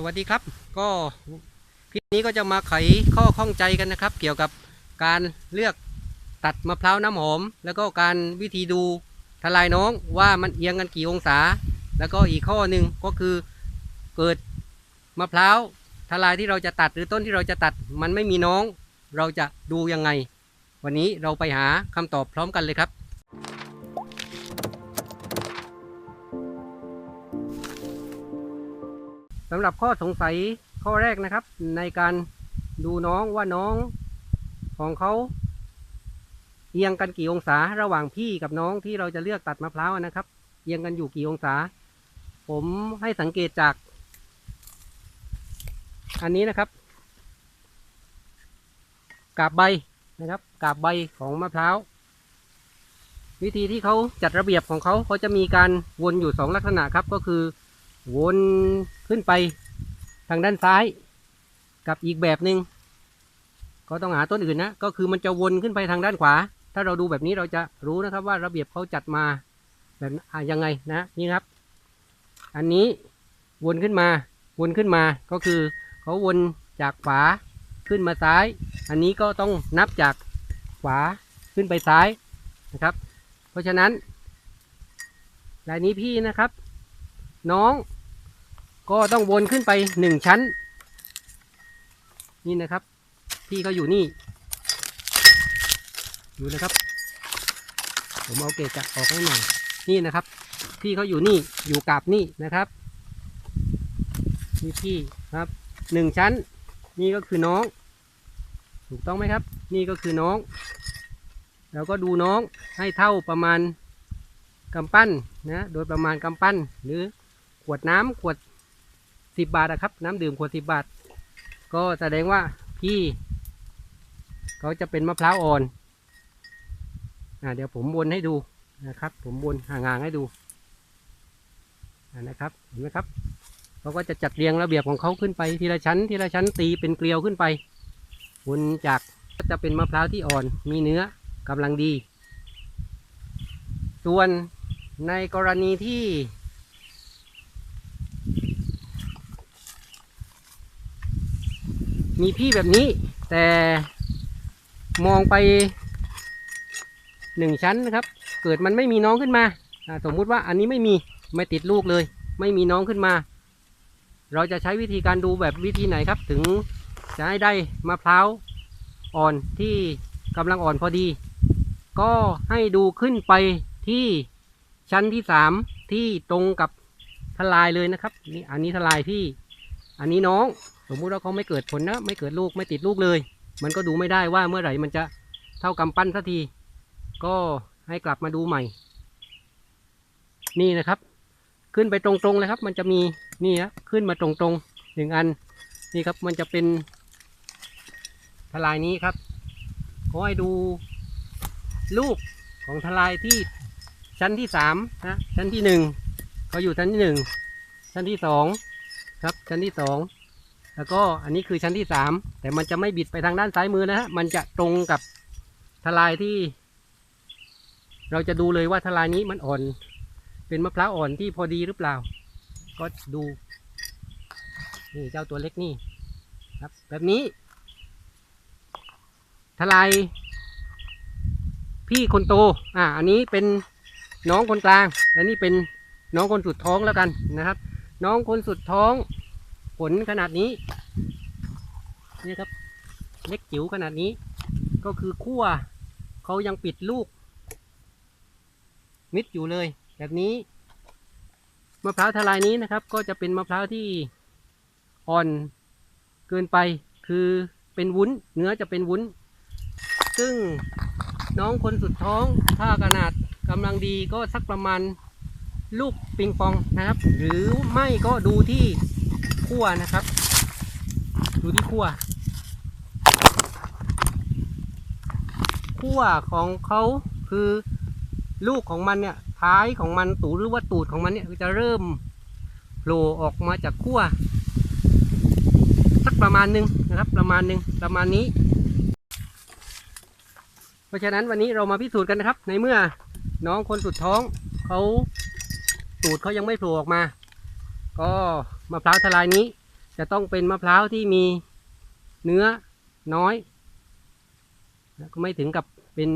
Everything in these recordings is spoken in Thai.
สวัสดีครับ ก็คลิปนี้ก็จะมาไขข้อข้องใจกันนะครับ เกี่ยวกับการเลือกตัดมะพร้าวน้ำหอม แล้วก็การวิธีดูทลายน้องว่ามันเอียงกันกี่องศา แล้วก็อีกข้อหนึ่งก็คือเกิดมะพร้าวทลายที่เราจะตัดหรือต้นที่เราจะตัดมันไม่มีน้อง เราจะดูยังไง วันนี้เราไปหาคำตอบพร้อมกันเลยครับ สำหรับข้อสงสัยข้อแรกนะครับ ในการดูน้องว่าน้องของเขาเอียงกันกี่องศาระหว่างพี่กับน้องที่เราจะเลือกตัดมะพร้าวนะครับ เอียงกันอยู่กี่องศา ผมให้สังเกตจาก อันนี้นะครับ กาบใบนะครับ กาบใบของมะพร้าววิธีที่เขาจัดระเบียบของเขาเขาจะมีการวนอยู่สองลักษณะครับก็คือ วนขึ้นไปทางด้านซ้ายกับอีกแบบหนึง่งก็ต้องหาต้นอื่นนะ ก็คือมันจะวนขึ้นไปทางด้านขวา ถ้าเราดูแบบนี้เราจะรู้นะครับว่าระเบียบเขาจัดมาแบบยังไงนะนี่ครับ อันนี้วนขึ้นมา วนขึ้นมาก็คือเขาวนจากขวาขึ้นมาซ้าย อันนี้ก็ต้องนับจากขวาขึ้นไปซ้ายนะครับ เพราะฉะนั้นลายนี้พี่นะครับ น้อง ก็ต้องวนขึ้นไปหนึ่งชั้น นี่นะครับ พี่เขาอยู่นี่ ดูนะครับ ผมเอาเกะกะออกให้หน่อยนี่นะครับ พี่เขาอยู่นี่อยู่กับนี่นะครับนี่พี่ครับหนึ่งชั้น นี่ก็คือน้อง ถูกต้องไหมครับ นี่ก็คือน้อง แล้วก็ดูน้องให้เท่าประมาณกำปั้นนะโดยประมาณกำปั้นหรือขวดน้ำขวด สิบบาทนะครับ น้ำดื่มขวดสิบบาท ก็แสดงว่าพี่เขาจะเป็นมะพร้าวอ่อนอ่าเดี๋ยวผมวนให้ดูนะครับ ผมวนห่างๆให้ดูนะครับเห็นไหมครับเขาก็จะจัดเรียงระเบียบของเขาขึ้นไปทีละชั้น ทีละชั้นตีเป็นเกลียวขึ้นไปวนจากก็จะเป็นมะพร้าวที่อ่อน มีเนื้อกำลังดี ส่วนในกรณีที่ มีพี่แบบนี้ แต่มองไปหนึ่งชั้นนะครับ เกิดมันไม่มีน้องขึ้นมา สมมุติว่าอันนี้ไม่มีไม่ติดลูกเลย ไม่มีน้องขึ้นมา เราจะใช้วิธีการดูแบบวิธีไหนครับ ถึงจะให้ได้มะพร้าวอ่อนที่กำลังอ่อนพอดี ก็ให้ดูขึ้นไปที่ชั้นที่สามที่ตรงกับทลายเลยนะครับนี่อันนี้ทลายพี่ อันนี้น้อง สมมุติว่าเขาไม่เกิดผลนะ ไม่เกิดลูกไม่ติดลูกเลย มันก็ดูไม่ได้ว่าเมื่อไหร่มันจะเท่ากำปั้นสักที ก็ให้กลับมาดูใหม่ นี่นะครับ ขึ้นไปตรงๆเลยครับ มันจะมีนี่ครับขึ้นมาตรงๆหนึ่งอันนี่ครับมันจะเป็นทลายนี้ครับขอให้ดูลูกของทลายที่ชั้นที่สามนะชั้นที่หนึ่งเขาอยู่ชั้นที่หนึ่งชั้นที่สองครับชั้นที่สอง แล้วก็อันนี้คือชั้นที่สามแต่มันจะไม่บิดไปทางด้านซ้ายมือนะฮะมันจะตรงกับทลายที่ เราจะดูเลยว่าทลายนี้มันอ่อน เป็นมะพร้าวอ่อนที่พอดีหรือเปล่า ก็ดูนี่เจ้าตัวเล็กนี่ครับ แบบนี้ ทลายพี่คนโต อ่า อันนี้เป็นน้องคนกลาง และนี่เป็นน้องคนสุดท้องแล้วกันนะครับ น้องคนสุดท้อง ผลขนาดนี้นี่ครับเล็กจิ๋วขนาดนี้ ก็คือขั้วเขายังปิดลูก มิดอยู่เลย แบบนี้มะพร้าวทลายนี้นะครับ ก็จะเป็นมะพร้าวที่อ่อนเกินไปคือเป็นวุ้น เนื้อจะเป็นวุ้น ซึ่งน้องคนสุดท้องถ้าขนาดกำลังดีก็สักประมาณลูกปิงปองนะครับ หรือไม่ก็ดูที่ ขั้วนะครับ ดูที่ขั้วขั้วของเขาคือลูกของมันเนี่ยท้ายของมันตูหรือว่าตูดของมันเนี่ยจะเริ่มโผล่ออกมาจากขั้วสักประมาณหนึ่งนะครับประมาณหนึ่งประมาณนี้ เพราะฉะนั้นวันนี้เรามาพิสูจน์กันนะครับ ในเมื่อน้องคนสุดท้องเขาตูดเขายังไม่โผล่ออกมา ก็มะพร้าวทลายนี้ จะต้องเป็นมะพร้าวที่มีเนื้อน้อยแล้วก็ไม่ถึงกับเป็น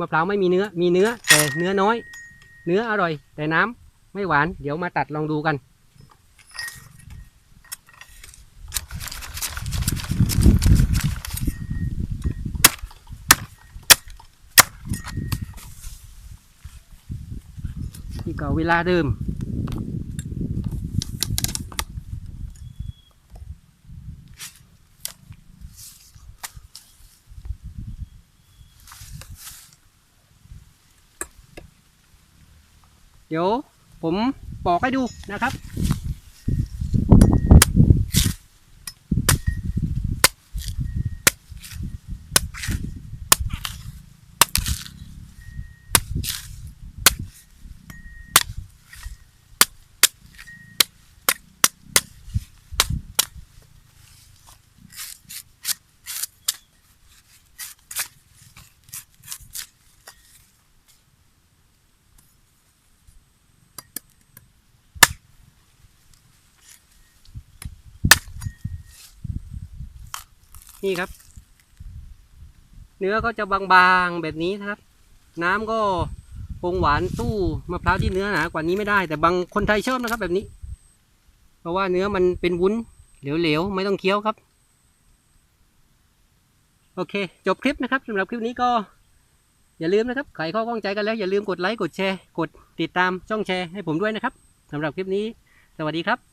มะพร้าวไม่มีเนื้อ มีเนื้อแต่เนื้อน้อย เนื้ออร่อย แต่น้ำไม่หวาน เดี๋ยวมาตัดลองดูกัน ที่เก่าเวลาเดิม เดี๋ยวผมปอกให้ดูนะครับ นี่ครับ เนื้อก็จะบางๆแบบนี้นะครับ น้ำก็คงหวานสู้มะพร้าวที่เนื้อหนากว่านี้ไม่ได้ แต่บางคนไทยชอบนะครับแบบนี้ เพราะว่าเนื้อมันเป็นวุ้นเหลวๆไม่ต้องเคี้ยวครับ โอเค จบคลิปนะครับสำหรับคลิปนี้ก็อย่าลืมนะครับใครข้อข้องใจกันแล้ว อย่าลืมกดไลค์กดแชร์ กดติดตามช่องแชร์ให้ผมด้วยนะครับสำหรับคลิปนี้ สวัสดีครับ